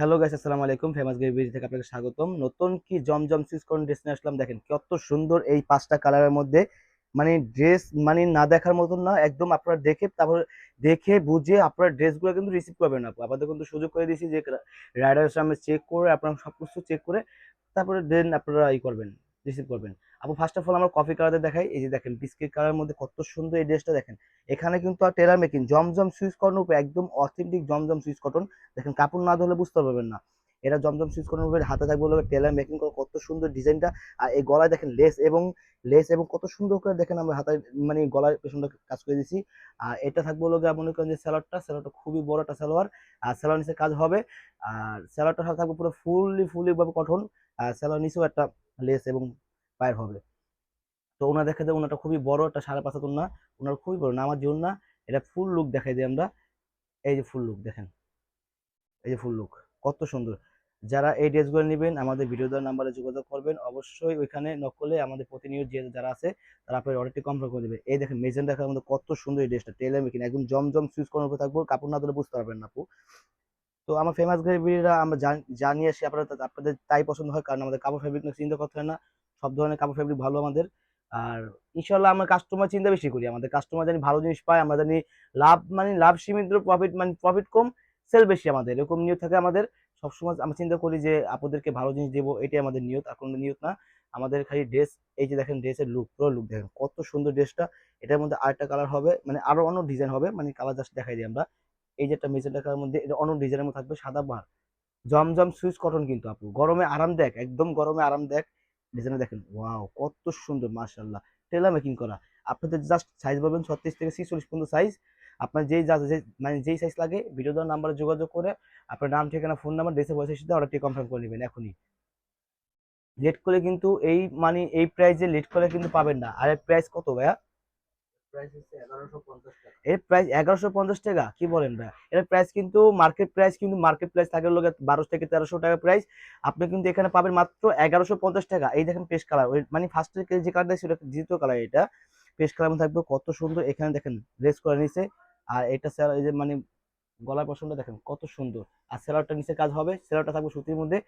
Hello guys আসসালামু আলাইকুম। Famous Gaby থেকে আপনাকে স্বাগতম। নতুন কি জমজম সুইচ কোন ড্রেস নিয়ে আসলাম? দেখেন, কত সুন্দর এই পাঁচটা কালারের মধ্যে। মানে ড্রেস মানে না দেখার মতন না, একদম আপনারা দেখে তারপর দেখে বুঝে আপনারা ড্রেসগুলো কিন্তু রিসিভ করবেন আপু। আপনাদের কিন্তু সুযোগ করে দিয়েছি যে রাইডারের সামনে চেক করে, আপনারা সব কিছু চেক করে তারপরে দেন আপনারা ই করবেন রিসিভ করবেন। আপু ফার্স্ট অফ অল আমার কফি কালারে দেখাই। এই যে দেখেন বিস্কিট কালারের মধ্যে কত সুন্দর এই ড্রেসটা দেখেন। এখানে কিন্তু আর টেলার মেকিং জমজম সুইচ কটন উপরে একদম অথেন্টিক জমজম সুইচ কটন দেখেন, কাপড় না ধরলে বুঝতে পারবেন না। এটা জমজম সুইচ কটন উপরে হাতে থাকবে বলে টেলার মেকিং করে কত সুন্দর ডিজাইনটা। আর এই গলায় দেখেন লেস এবং লেস এবং কত সুন্দর করে দেখেন আমরা হাতায় মানে গলার পেছনটা কাজ করে দিয়েছি আর এটা থাকবে গিয়ে মনে করেন যে স্যালোয়ারটা স্যালোয়ারটা খুবই বড় একটা সালোয়ার। আর স্যালোয়ার নিচে কাজ হবে। আর স্যালোয়ারটা সাথে থাকবে পুরো ফুললি ফুললি ভাবে কটন আর স্যালোয়ার নিচেও একটা লেস এবং পায়ের হবে। তো ওনার দেখা যায় ওনাটা খুবই বড় একটা সাড়ে পাঁচ না ওনার খুবই বড় না, আমার জীবন না এটা ফুল লুক দেখাই দিই আমরা। এই যে ফুল লুক দেখেন। এই যে ফুল লুক কত সুন্দর। যারা এই ড্রেসগুলো নেবেন, আমাদের ভিডিও দেওয়ার নাম্বারে যোগাযোগ করবেন। অবশ্যই ওইখানে নকলে আমাদের প্রতিনিয়ত যে যারা আছে, তারা আপনার অর্ডারটি কনফার্ম করে দেবে। এই দেখেন মেজেন্ট দেখার মধ্যে কত সুন্দর এই ড্রেসটা টেলার মেকিং একদম জমজম সুইচ করার উপর থাকব, কাপড় না দিলে বুঝতে পারবেন না আপু। তো আমার ফেমাস গ্রেভিরা আমরা জান- জানিয়ে আসি, আপনারা আপনাদের তাই পছন্দ হয়, কারণ আমাদের কাপড় ফেব্রিক নিয়ে চিন্তা করতে হয় না। সব ধরনের কাপড় ফেব্রিক ভালো আমাদের। আর ইনশাল্লাহ আমরা কাস্টমার চিন্তা বেশি করি। আমাদের কাস্টমার জানি ভালো জিনিস পায়, আমরা জানি লাভ মানে লাভ সীমিত প্রফিট মানে প্রফিট কম সেল বেশি আমাদের। এরকম নিয়ত থাকে আমাদের। সবসময় আমরা চিন্তা করি যে আপনাদেরকে ভালো জিনিস দেবো, এটাই আমাদের নিয়ত। আর কোনো নিয়ত না। আমাদের খালি ড্রেস এই যে দেখেন ড্রেসের লুক পুরো লুক দেখেন। কত সুন্দর ড্রেসটা এটার মধ্যে আরেকটা কালার হবে মানে আরও অন্য ডিজাইন হবে মানে কালার জাস্ট দেখাই দিই আমরা। এই যে একটা মেজেন্টা কালার মধ্যে, এটা অন্য ডিজাইনের মধ্যে থাকবে সাদা বার জমজম সুইচ কটন কিন্তু আপু। গরমে আরাম দেখ, একদম গরমে আরামদায়ক ডিজাইনে দেখেন, ওয়াও, কত সুন্দর মার্শাল্লাহ টেলার মেকিং করা। আপনাদের জাস্ট সাইজ পাবেন ছত্রিশ থেকে ছিচল্লিশ পর্যন্ত সাইজ আপনার যেই যা মানে যেই সাইজ লাগে ভিডিও দেওয়ার নাম্বারে যোগাযোগ করে আপনার নাম, ঠিকানা ফোন নাম্বার ডেসে বয়সের সাথে অর্ডারটি কনফার্ম করে নেবেন, এখনই। লেট করলে কিন্তু এই মানে এই প্রাইজে লেট করলে কিন্তু পাবেন না। আর প্রাইস কত ভাইয়া প্রাইস হচ্ছে এগারোশো পঞ্চাশ টাকা এর প্রাইস এগারোশো পঞ্চাশ টাকা? কি বলেন ভাই? এর প্রাইস কিন্তু মার্কেট প্রাইস কিন্তু মার্কেট প্রাইস থাকে লোক বারোশো থেকে তেরোশো টাকা প্রাইস আপনি কিন্তু এখানে পাবেন মাত্র এগারোশো পঞ্চাশ টাকা। এই দেখেন পেস্ট কালার ওই মানে ফার্স্ট যে কালার দেখছি ওটা দ্বিতীয় কালার এটা পেস্ট কালার থাকবে কত সুন্দর। এখানে দেখেন লেস করে নিচে আর এটা স্যার এই যে মানে গলার পছন্দ দেখেন কত সুন্দর। আর সেলারটা নিচে কাজ হবে। সেলারটা থাকবে সুতির মধ্যে।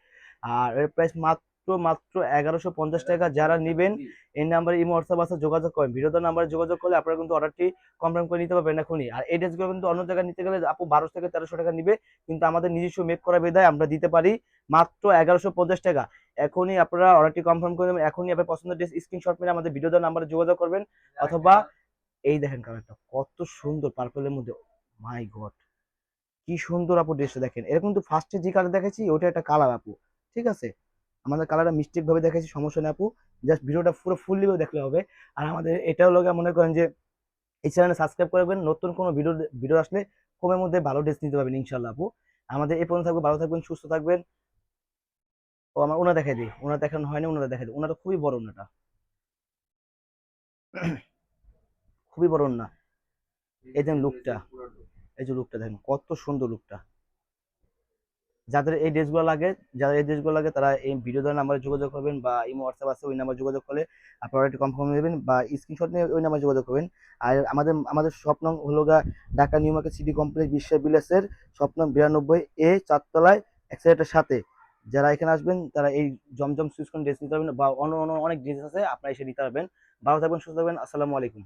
আর এর প্রাইস মাত্র মাত্র এগারোশো পঞ্চাশ টাকা যারা নেবেন এই নাম্বারে ইমো হোয়াটসঅ্যাপ আছে যোগাযোগ করেন। ভিডিওর নাম্বারে যোগাযোগ করলে আপনারা কিন্তু অর্ডারটি কনফার্ম করে নিতে পারবেন এখনই। আর এই ড্রেসগুলো কিন্তু অন্য জায়গায় নিতে গেলে আপু বারোশো থেকে তেরোশো টাকা নিবে কিন্তু আমাদের নিজস্ব মেক করা বেদায় আমরা দিতে পারি মাত্র এগারোশো পঞ্চাশ টাকা। এখনই আপনারা অর্ডারটি কনফার্ম করে দেবেন এখনই আপনার পছন্দের ড্রেস স্ক্রিনশট মেরে আমাদের ভিডিও দেওয়ার নাম্বারে যোগাযোগ করবেন। অথবা এই দেখেন কালারটা কত সুন্দর পার্পলের মধ্যে। মাই গড কি সুন্দর আপু ড্রেসটা দেখেন। এরকম তো ফার্স্টে যে কালার দেখেছি ওটা একটা কালার আপু। ঠিক আছে? আমাদের কালারটা মিস্টেক ভাবে দেখেছি সমস্যা নেই আপু। জাস্ট ভিডিওটা পুরো ফুললি ভাবে দেখলে হবে। আর আমাদের এটাও লোক মনে করেন যে, এই চ্যানেলে সাবস্ক্রাইব করবেন নতুন কোনো ভিডিও ভিডিও আসলে কমের মধ্যে ভালো ড্রেস নিতে পারবেন ইনশাল্লাহ আপু। আমাদের এই পর্যন্ত থাকবে ভালো থাকবেন, সুস্থ থাকবেন। ও, আমার ওনা দেখাই দিই। ওনা দেখানো হয়নি, ওনারা দেখাই দিই। ওনাটা খুবই বড় ওনাটা। খুবই বড় না এই দেখেন লুকটা এই যে লুকটা দেখেন, কত সুন্দর লুকটা যাদের এই ড্রেসগুলো লাগে, যাদের এই ড্রেসগুলো লাগে, তারা এই ভিডিও দেওয়ার নাম্বারে যোগাযোগ করবেন বা ইমো হোয়াটসঅ্যাপ আছে, ওই নাম্বার যোগাযোগ করলে আপনারা একটু কনফার্ম নেবেন বা স্ক্রিনশট নিয়ে ওই নাম্বার যোগাযোগ করবেন। আর আমাদের আমাদের স্বপ্ন হলো গা Dhaka New Market City Complex বিশ্ব বিলাসের স্বপ্ন বিরানব্বই এ চারতলায় এক্সাইটের সাথে। যারা এখানে আসবেন, তারা এই জমজম সুইচ ড্রেস নিতে পারবেন বা অন্য অন্য অনেক ড্রেস আছে, আপনারা এসে নিতে পারবেন। ভালো থাকবেন, সুস্থ থাকবেন, আসসালামু আলাইকুম।